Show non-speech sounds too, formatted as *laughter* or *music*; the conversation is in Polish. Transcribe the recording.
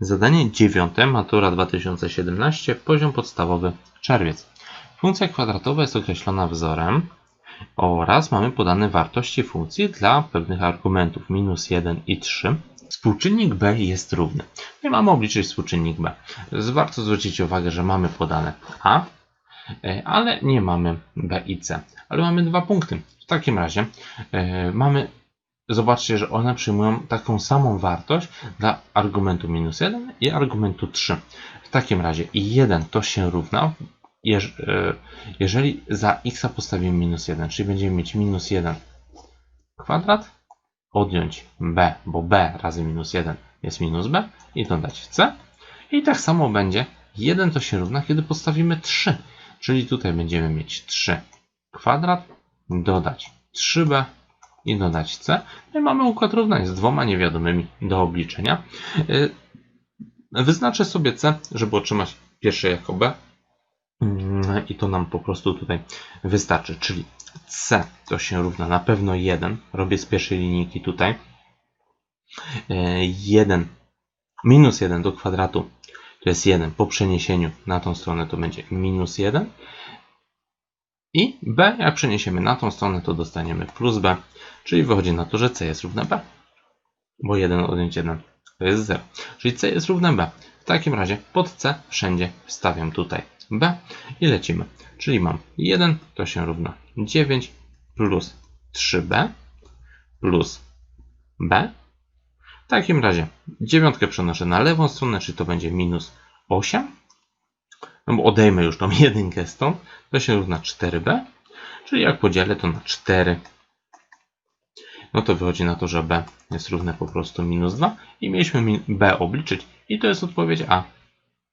Zadanie dziewiąte, matura 2017, poziom podstawowy, czerwiec. Funkcja kwadratowa jest określona wzorem oraz mamy podane wartości funkcji dla pewnych argumentów minus 1 i 3. Współczynnik b jest równy. I mamy obliczyć współczynnik b. Warto zwrócić uwagę, że mamy podane a, e, ale nie mamy b i c. Ale mamy dwa punkty. W takim razie e, mamy zobaczcie, że one przyjmują taką samą wartość dla argumentu minus 1 i argumentu 3. W takim razie i 1 to się równa, e, jeżeli za x postawimy minus 1, czyli będziemy mieć minus 1 kwadrat, odjąć b, bo b razy minus 1 jest minus b i dodać c. I tak samo będzie 1 to się równa, kiedy postawimy 3, czyli tutaj będziemy mieć 3 kwadrat, dodać 3b i dodać c. No i mamy układ równań z dwoma niewiadomymi do obliczenia. Yy, Wyznaczę sobie c, żeby otrzymać pierwsze jako b. Mm, I to nam po prostu tutaj wystarczy. Czyli c to się równa na pewno 1. Robię z pierwszej linijki tutaj. 1 minus 1 do kwadratu to jest 1. Po przeniesieniu na tą stronę to będzie minus 1. I b, jak przeniesiemy na tą stronę, to dostaniemy plus b, czyli wychodzi na to, że c jest równe b. Bo 1 odjąć 1 to jest 0. Czyli c jest równe b. W takim razie pod c wszędzie wstawiam tutaj b i lecimy. Czyli mam 1 to się równa 9 plus 3b plus b. W takim razie dziewiątkę przenoszę na lewą stronę, czyli to będzie minus 8 no bo odejmę już tą *laughs* jedynkę stąd, to się równa 4b, czyli jak podzielę to na 4, no to wychodzi na to, że b jest równe po prostu minus 2 i mieliśmy mi b obliczyć i to jest odpowiedź A.